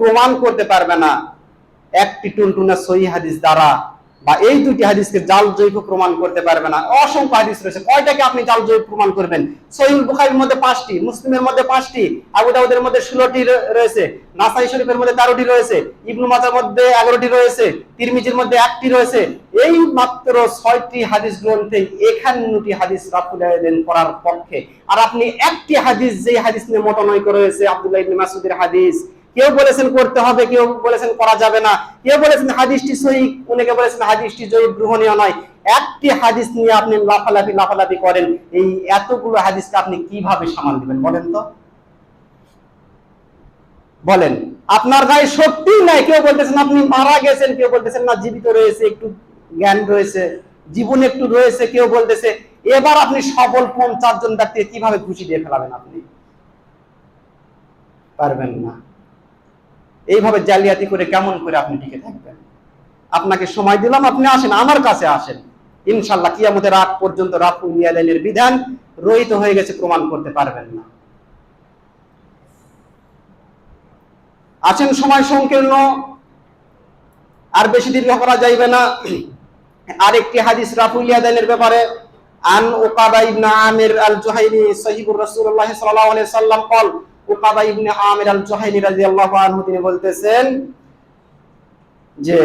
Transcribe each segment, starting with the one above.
প্রমাণ করতে পারবে না। একটি টুনটুনা সহি হাদিস দ্বারা বা এই দুটি হাদিসকে জাল জৈব প্রমাণ করতে পারবে না। অসংখ্য হাদিস রয়েছে। কয়টাকে আপনি জাল জৈব প্রমাণ করবেন? সহিউল বুখারীর মধ্যে পাঁচটি, মুসলিমের মধ্যে পাঁচটি, আবু দাউদের মধ্যে ষোলোটি রয়েছে, নাসাই শরীফের মধ্যে তেরোটি রয়েছে, ইবনু মাজার মধ্যে এগারোটি রয়েছে, তিরমিজির মধ্যে একটি রয়েছে। এই মাত্র ছয়টি হাদিস গ্রন্থে একান্নটি হাদিস রাফুল করার পক্ষে। আর আপনি একটি হাদিস যে হাদিস নিয়ে মতনৈক্য রয়েছে, আব্দুল্লাহ ইবনে মাসউদের হাদিস কেউ বলেছেন করতে হবে, কেউ বলেছেন করা যাবে না। কেউ বলেছেন হাদিসটি সহি, অনেকে বলেছেন হাদিসটি জয়ী গ্রহণীয় নয়। একটি হাদিস নিয়ে আপনি লাফালাফি লাফালাফি করেন, এই এতগুলো হাদিসকে আপনি কীভাবে সামাল দিবেন বলেন তো? বলেন, আপনার গায়ে শক্তি নাই, কেউ বলতেছেন আপনি মারা গেছেন, কেউ বলতেছেন না জীবিত রয়েছে, একটু জ্ঞান রয়েছে, জীবন একটু রয়েছে, কেউ বলতেছে, এবার আপনি সবল পঞ্চাশ জন ব্যক্তি কীভাবে খুশি দিয়ে ফেলাবেন আপনি? পারবেন না। এইভাবে জালিয়াতি করে কেমন করে আপনি টিকে থাকবেন? আপনাকে সময় দিলাম, আপনি আসেন, আমার কাছে আসেন। ইনশাল্লাহ কি আমাদের রাত পর্যন্ত রাফুল মিয়ালাইনের বিধান রহিত হয়ে গেছে, প্রমাণ করতে পারবেন না। আছেন সময় সংকীর্ণ। আর বেশি দীর্ঘ করা যাইবে না। আরেকটি হাদিস রাফুলিয়া ইয়াদানের ব্যাপারে, আন ওকাদা ইবনে আমির আল জুহাইরি সাহিবুর রাসূলুল্লাহ সাল্লাল্লাহু আলাইহি সাল্লাম কল উকাবা ইবনে আমির আল রাদিয়াল্লাহু আনহু, তিনি বলতেছেন যে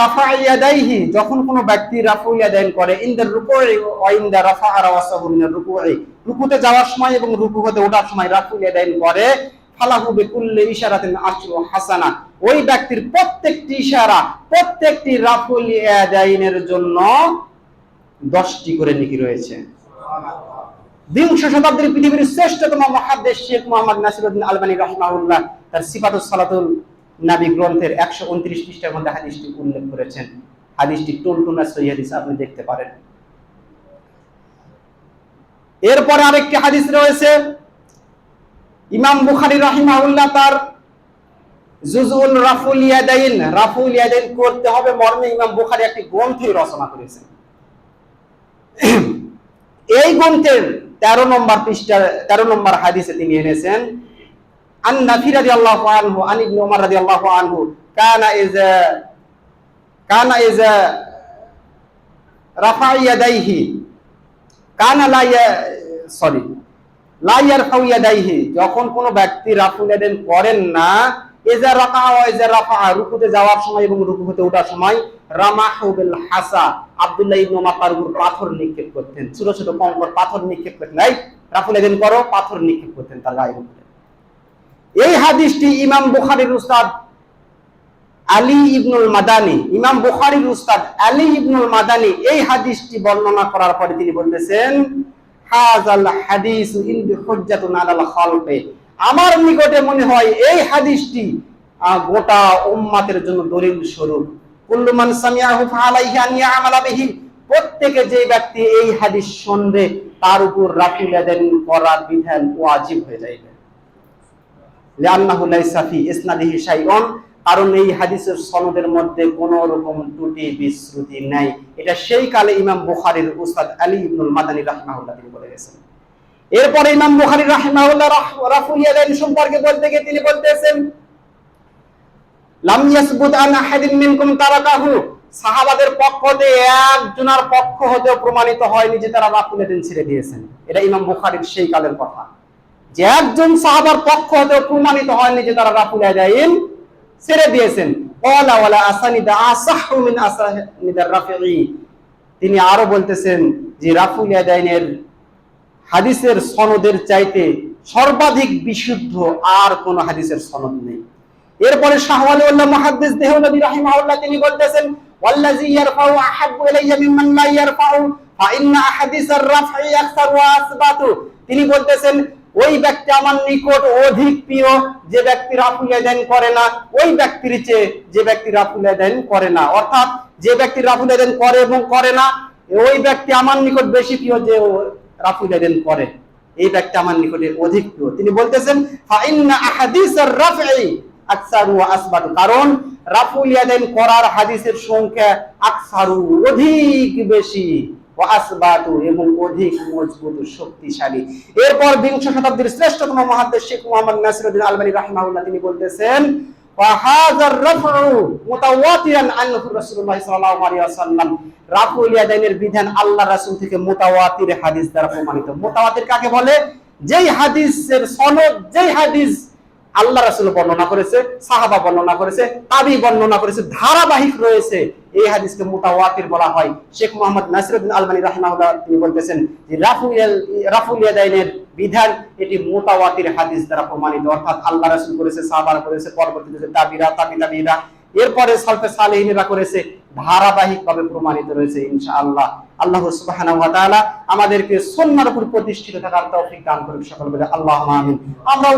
রাফা ইয়াদাইহি যখন ব্যক্তি ইয়াদাইন করে রুকুই রুকুতে যাওয়ার সময় এবং রুকু হতে ওঠার সময় ইয়াদাইন করে, ফালাহু বিকুল্লি ইশারাতিন আশরু হাসানা ওই ব্যক্তির প্রত্যেকটি ইশারা, প্রত্যেকটি রাফুল ইয়াদাইনের জন্য 10টি করে নেকি রয়েছে। বিংশ শতাব্দীর পৃথিবীর শ্রেষ্ঠতম মহাদ্দেশ শেখ মোহাম্মদ নাসিরুদ্দিন আলবানী রাহিমাহুল্লাহ তার সিফাতুস সালাতুল নাবি গ্রন্থের একশো উনত্রিশ পৃষ্ঠার মধ্যে হাদিসটি উল্লেখ করেছেন। হাদিসটি টুনটুনা সহি হাদিস আপনি দেখতে পারেন। এরপরে আরেকটি হাদিস রয়েছে। ইমাম বুখারি রাহিমাহুল্লাহ তার জুজুল রাফুল ইয়াদাইন রাফুল ইয়াদাইন করতে হবে মর্মে ইমাম বুখারি একটি গ্রন্থই রচনা করেছেন। এই গ্রন্থের তেরো নম্বর পৃষ্ঠা তেরো নম্বর হাদিসে তিনি এনেছেন, আন রাদিয়াল্লাহু আনহু, আন ইবনে ওমর রাদিয়াল্লাহু আনহু, কানা কানা কানা সরি, লা ইয়ারফাউ যখন কোনো ব্যক্তি রাফুল করেন না ইজা রাকা ওয়া ইজা রাফা রুকুতে যাওয়ার সময় এবং রুকু ওঠার সময় রামাহু বিল হাসা, আব্দুল্লাহ ইবনে ওমর পাথর নিক্ষেপ করতেন। ছোট ছোট কঙ্কর পাথর নিক্ষেপ করতেন। এই, রাফুল ইয়াদাইন করো, পাথর নিক্ষেপ করতেন তার গায়ের উপরে। এই হাদিসটি ইমাম বুখারীর উস্তাদ আলী ইবনুল মাদানি, ইমাম বুখারীর উস্তাদ আলী ইবনুল মাদানি এই হাদিসটি বর্ণনা করার পরে তিনি বলতেছেন, হাযাল হাদিসু ইনদি হুজ্জাতুন আলাল খালকে। আমার নিকটে মনে হয় এই হাদিসটি গোটা উম্মাতের জন্য দলিল স্বরূপ। কুল্লু মান সামিআহু ফালাইহি আন ইয়ামালা বিহি। প্রত্যেকে যে ব্যক্তি এই হাদিস শুনবে, তার উপর আদান করার বিধান ওয়াজিব হয়ে যাবে লিআন্নাহু ইসনাদিহি শাইউন। কারণ এই হাদিসের সনদের মধ্যে কোনো রকম ত্রুটি বিশ্রুতি নাই। এটা সেই কালে ইমাম বুখারীর উস্তাদ আলী ইবনুল মাদানী রাহিমাহুল্লাহ তিনি বলে গেছেন। এরপরে ইমাম বুখারী রাহিমাহুল্লাহ রাফুল ইয়াদাইন সম্পর্কে বলতে গিয়ে তিনি বলতেছেন, লাম ইয়াসবুত আন আহাদিন মিনকুম তারাকাহু। সাহাবাদের পক্ষ হতে একজনের পক্ষ হতে প্রমাণিত হয়নি যে তারা রাফুল ইয়াদাইন ছেড়ে দিয়েছেন। এটা ইমাম বুখারীর সেই কালের কথা। যে একজন সাহাবার পক্ষ হতে প্রমাণিত হয়নি যে তারা রাফুল ইয়াদাইন ছেড়ে দিয়েছেন। ওয়ালা ওয়ালা আসানিদা আসাহু মিন আসানিদার রাফিঈ। তিনি আরও বলতেছেন যে রাফুল ইয়াদাইনের হাদিসের সনদের চাইতে সর্বাধিক বিশুদ্ধ আর কোন হাদিসের সনদ নেই। এরপরে তিনি বলতেছেন তিনি বলতেছেন, ওই ব্যক্তি আমার নিকট অধিক প্রিয় যে ব্যক্তি রাফুল ইয়াদাইন করে না, ওই ব্যক্তির চেয়ে যে ব্যক্তি রাফুল ইয়াদাইন করে না। অর্থাৎ যে ব্যক্তি রাফুল ইয়াদাইন করে এবং করে না, ওই ব্যক্তি আমার নিকট বেশি প্রিয় যে করে। এই আমার নিকটে অধিক প্রিয়। তিনি বলতেছেন ফা ইন্না আহাদিসার রাফঈ আকসারু কারণ করার হাদিসের সংখ্যা আকসারু অধিক বেশি এবং অধিক মজবুত, শক্তিশালী। এরপর বিংশ শতাব্দীর শ্রেষ্ঠতম মহাদ্দেশ শেখ মোহাম্মদ নাসিরুদ্দিন আলবানী রাহিমাহুল্লাহ তিনি বলতেছেন বিধান আল্লাহ থেকে হাদিস দ্বারা প্রমাণিত। কাকে বলে? যেই হাদিসের সনদ, যেই হাদিস আল্লাহ রাসুল বর্ণনা করেছে, সাহাবা বর্ণনা করেছে, তাবি বর্ণনা করেছে, ধারাবাহিক রয়েছে, এই হাদিসকে মোতাওয়াতির বলা হয়। শেখ মোহাম্মদ নাসিরুদ্দিন আলমানি রাহমাহুল্লাহ তিনি বলতেছেন রাফুল রাফুল ইয়াদাইনের বিধান এটি মোটাওয়াতির হাদিস দ্বারা প্রমাণিত। অর্থাৎ আল্লাহ রাসুল করেছে, সাহাবারা করেছে, পরবর্তীতে তাবিরা তাবি তাবিরা এরপরে সালফে সালেহিনেরা করেছে, ধারাবাহিকভাবে প্রমাণিত রয়েছে ইনশাআল্লাহ। আল্লাহ সুবহানাহু ওয়া তাআলা আমাদেরকে সুন্নাহর উপর প্রতিষ্ঠিত থাকার তৌফিক দান করুন সকল বলে। আল্লাহ আমিন। আমরা